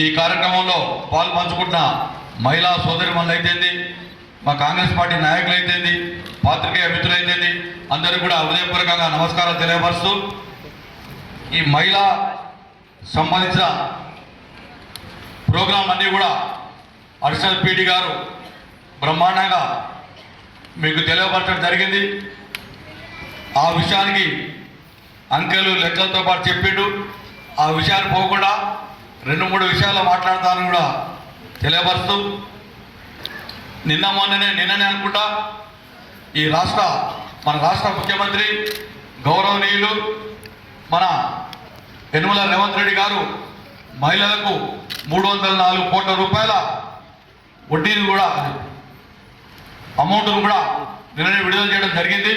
ఈ కార్యక్రమంలో పాలు పంచుకుంటున్న మహిళా సోదరి అయితేంది మా కాంగ్రెస్ పార్టీ నాయకులు అయితేంది పాత్రికేయ మిత్రులు అయితేంది కూడా హృదయపూర్వకంగా నమస్కారం తెలియపరుస్తూ ఈ మహిళా సంబంధించిన ప్రోగ్రాం అన్నీ కూడా అడిషనల్ పీడీ గారు బ్రహ్మాండంగా మీకు తెలియపరచడం జరిగింది. ఆ విషయానికి అంకెలు లెక్కలతో పాటు చెప్పిండు. ఆ విషయాన్ని పోకుండా రెండు మూడు విషయాలు మాట్లాడతాను కూడా తెలియపరుస్తూ నిన్న మొన్ననే నిన్ననే అనుకుంటా ఈ రాష్ట్ర మన రాష్ట్ర ముఖ్యమంత్రి గౌరవనీయులు మన యనుమల రేవంత్ రెడ్డి గారు మహిళలకు మూడు వందల నాలుగు కోట్ల రూపాయల వడ్డీని కూడా అమౌంట్ను కూడా నిన్ననే విడుదల చేయడం జరిగింది.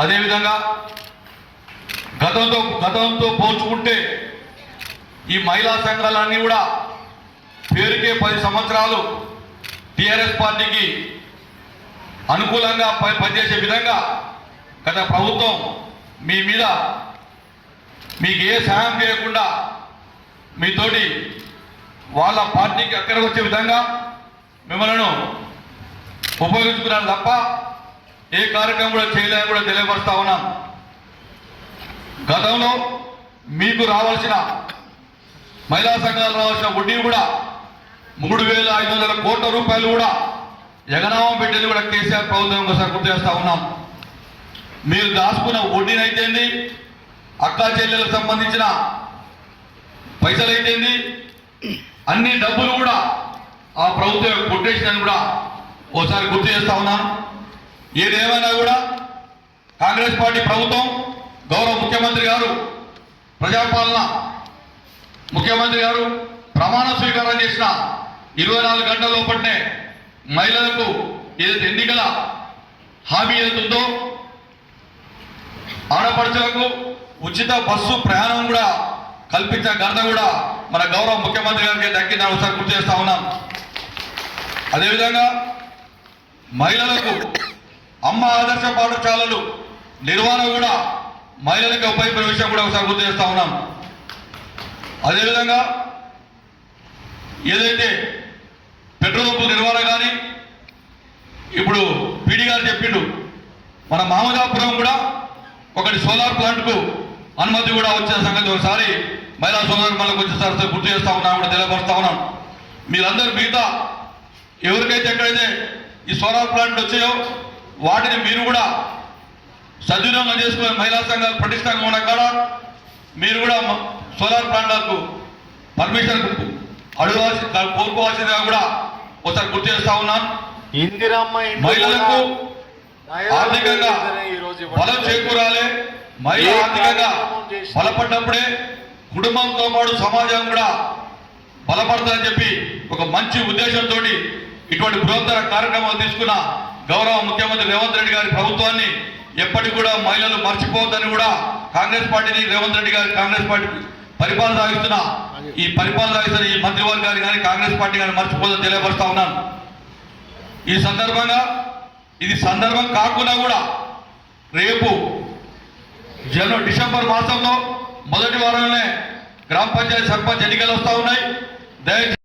అదేవిధంగా గతంతో గతంతో పోల్చుకుంటే ఈ మహిళా సంఘాలన్నీ కూడా పేరుకే పది సంవత్సరాలు టిఆర్ఎస్ పార్టీకి అనుకూలంగా పనిచేసే విధంగా గత ప్రభుత్వం మీ మీద మీకు ఏ సహాయం చేయకుండా మీతోటి వాళ్ళ పార్టీకి అక్కడికి వచ్చే విధంగా మిమ్మల్ని ఉపయోగించుకున్నాను తప్ప ఏ కార్యక్రమం కూడా చేయలేని కూడా తెలియపరుస్తా ఉన్నాను. గతంలో మీకు రావాల్సిన మహిళా సంఘాలు రావాల్సిన వడ్డీ కూడా మూడు వేల ఐదు వందల కోట్ల రూపాయలు కూడా ఎగనామం పెట్టేది కూడా కేసీఆర్ ప్రభుత్వం ఒకసారి గుర్తు చేస్తా ఉన్నాం. మీరు దాచుకున్న వడ్డీని అయితేంది అక్కా చెల్లెలకు సంబంధించిన పైసలు అయితేంది అన్ని డబ్బులు కూడా ఆ ప్రభుత్వం యొక్క కూడా ఓసారి గుర్తు చేస్తా ఉన్నాను ఏదేమైనా కూడా కాంగ్రెస్ పార్టీ ప్రభుత్వం గౌరవ ముఖ్యమంత్రి గారు ప్రజాపాలన ముఖ్యమంత్రి గారు ప్రమాణ స్వీకారం చేసిన ఇరవై నాలుగు గంటల లోపలనే మహిళలకు ఏదైతే ఎన్నికల హామీ ఏదైతుందో ఆడపడుచులకు ఉచిత బస్సు ప్రయాణం కూడా కల్పించిన ఘనత కూడా మన గౌరవ ముఖ్యమంత్రి గారికి దక్కిందని ఒకసారి గుర్తు చేస్తా ఉన్నాం. అదేవిధంగా మహిళలకు అమ్మ ఆదర్శ పాఠశాలలు నిర్వహణ కూడా మహిళలకు ఉపయోగపడే విషయం కూడా ఒకసారి గుర్తు చేస్తా ఉన్నాం. అదేవిధంగా ఏదైతే పెట్రోల్ పంపు నిర్వహణ కానీ ఇప్పుడు పీడి గారు చెప్పిండు మన మహమ్మదాపురం కూడా ఒకటి సోలార్ ప్లాంట్కు అనుమతి కూడా వచ్చిన సంగతి ఒకసారి మహిళా సోదరు మళ్ళీ వచ్చేసారి గుర్తు చేస్తా ఉన్నాం కూడా తెలియపరుస్తా ఉన్నాం. మీరందరూ మిగతా ఎవరికైతే ఎక్కడైతే ఈ సోలార్ ప్లాంట్ వచ్చాయో వాటిని మీరు కూడా సద్వినియోగం చేసుకునే మహిళా సంఘాలు పటిష్టంగా ఉన్న కాడ మీరు కూడా సోలార్ ప్లాంట్లకు పర్మిషన్ అడగాల్సి కోరుకోవాల్సిందిగా కూడా ఒకసారి గుర్తు చేస్తా ఉన్నాను. ఇందిరమ్మ మహిళలకు ఆర్థికంగా బలం చేకూరాలి. మహిళ ఆర్థికంగా బలపడ్డప్పుడే కుటుంబంతో పాటు సమాజం కూడా బలపడతారని చెప్పి ఒక మంచి ఉద్దేశంతో ఇటువంటి బృహత్తర కార్యక్రమాలు తీసుకున్న గౌరవ ముఖ్యమంత్రి రేవంత్ రెడ్డి గారి ప్రభుత్వాన్ని ఎప్పటికి కూడా మహిళలు మర్చిపోవద్దని కూడా కాంగ్రెస్ పార్టీని రేవంత్ రెడ్డి గారి కాంగ్రెస్ పార్టీ పరిపాలన సాగిస్తున్న ఈ పరిపాలన సాగిస్తున్న ఈ మంత్రివర్గాన్ని కానీ కాంగ్రెస్ పార్టీ కానీ మర్చిపోదని తెలియపరుస్తా ఉన్నాను. ఈ సందర్భంగా ఇది సందర్భం కాకుండా కూడా రేపు జనవరి డిసెంబర్ మాసంలో మొదటి వారంలోనే గ్రామ పంచాయతీ సర్పంచ్ ఎన్నికలు వస్తూ ఉన్నాయి. దయచేసి